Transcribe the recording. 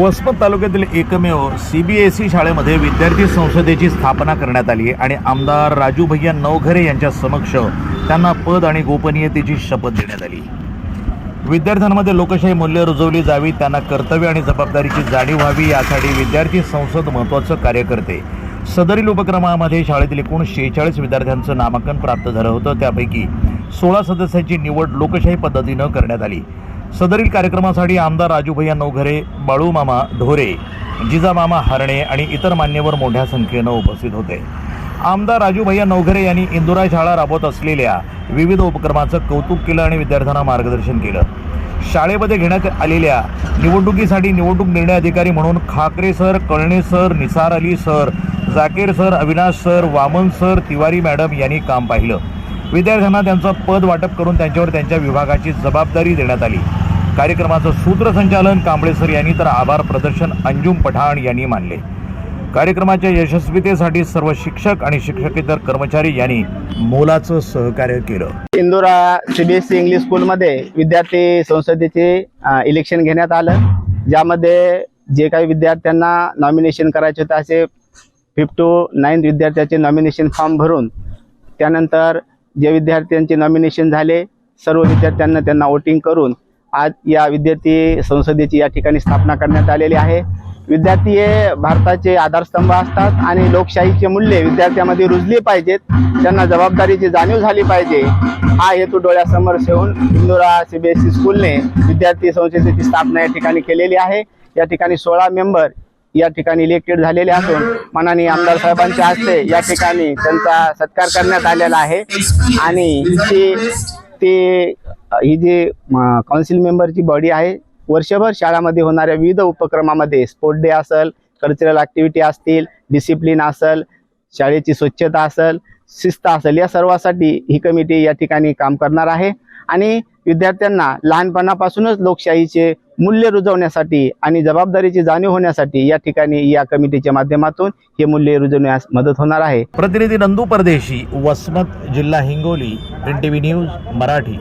वसमत तालुक्यातील एकमेव C B S E शाळेमध्ये विद्यार्थी संसदेची स्थापना करण्यात आली आणि आमदार राजू भैया नवघरे यांच्या समक्ष त्यांना पद आणि गोपनीयतेची शपथ देण्यात आली. विद्यार्थ्यांमध्ये लोकशाही मूल्य रुजवली जावी त्यांना कर्तव्य आणि जबाबदारीची जाणीव व्हावी यासाठी विद्यार्थी संसद महत्त्वाचं कार्य करते. सदरील उपक्रमामध्ये शाळेतील एकूण शेहेचाळीस विद्यार्थ्यांचं नामांकन प्राप्त झालं होतं. त्यापैकी सोळा सदस्यांची निवड लोकशाही पद्धतीनं करण्यात आली. सदरील कार्यक्रमासाठी आमदार राजूभैया नवघरे बाळूमामा ढोरे जिजामामा हरणे आणि इतर मान्यवर मोठ्या संख्येनं उपस्थित होते. आमदार राजूभैया नवघरे यांनी इंदुरा शाळा राबवत असलेल्या विविध उपक्रमाचं कौतुक केलं आणि विद्यार्थ्यांना मार्गदर्शन केलं. शाळेमध्ये घेण्यात आलेल्या निवडणुकीसाठी निवडणूक निर्णय अधिकारी म्हणून Khakare sir Kalne sir Nisar Ali sir Zakir sir Avinash sir Waman sir Tiwari madam यांनी काम पाहिलं. विद्यार्थ्यांना त्यांचं पद वाटप करून त्यांच्यावर त्यांच्या विभागाची जबाबदारी देण्यात आली. कार्यक्रमाचं सूत्रसंचालन कांबळे सर यांनी तर आभार प्रदर्शन अंजुम पठाण यांनी मानले. कार्यक्रमाच्या यशस्वीतेसाठी सर्व शिक्षक आणि शिक्षकेतर कर्मचारी यांनी मोलाचं सहकार्य केलं. इंदोरा सीबीएसई इंग्लिश स्कूलमध्ये विद्यार्थी संसदेचे इलेक्शन घेण्यात आलं. ज्यामध्ये जे काही विद्यार्थ्यांना नॉमिनेशन करायचे होते असे फिफ्थ टू नाईन्थ विद्यार्थ्याचे नॉमिनेशन फॉर्म भरून त्यानंतर जे विद्यार्थ्यांचे नॉमिनेशन झाले सर्व विद्यार्थ्यांना त्यांना वोटिंग करून आज या विद्यार्थी संसदेची या ठिकाणी स्थापना करण्यात आलेली आहे. विद्यार्थी हे भारताचे आधारस्तंभ असतात आणि लोकशाहीचे मूल्य विद्यार्थ्यामध्ये रुजली पाहिजेत. त्यांना जबाबदारीची जाणीव झाली पाहिजे. हा हेतू डोळ्यासमोर ठेवून इंदोरा सीबीएसई स्कूलने विद्यार्थी संसदेची स्थापना या ठिकाणी केलेली आहे. या ठिकाणी सोळा मेंबर या ठिकाणी इलेक्टेड झालेले असून माननीय आमदार साहेबांच्या हस्ते या ठिकाणी त्यांचा सत्कार करण्यात आलेला आहे. आणि ती ती ही जी काउन्सिल मेंबरची बॉडी आहे वर्षभर शाळामध्ये होणाऱ्या विविध उपक्रमामध्ये स्पोर्ट डे असेल कल्चरल ॲक्टिव्हिटी असतील डिसिप्लिन असेल शाळेची स्वच्छता असेल शिस्त असेल या सर्वासाठी ही कमिटी या ठिकाणी काम करणार आहे. आणि विद्यार्थ्यांना लहानपणापासूनच लोकशाहीचे मूल्य रुजवण्यासाठी आणि जबाबदारीची जाणीव होण्यासाठी या ठिकाणी या कमिटीच्या माध्यमातून हे मूल्य रुजवण्यास मदत होणार आहे. प्रतिनिधी नंदू परदेशी वसमत जिल्हा Hingoli N T V news Marathi.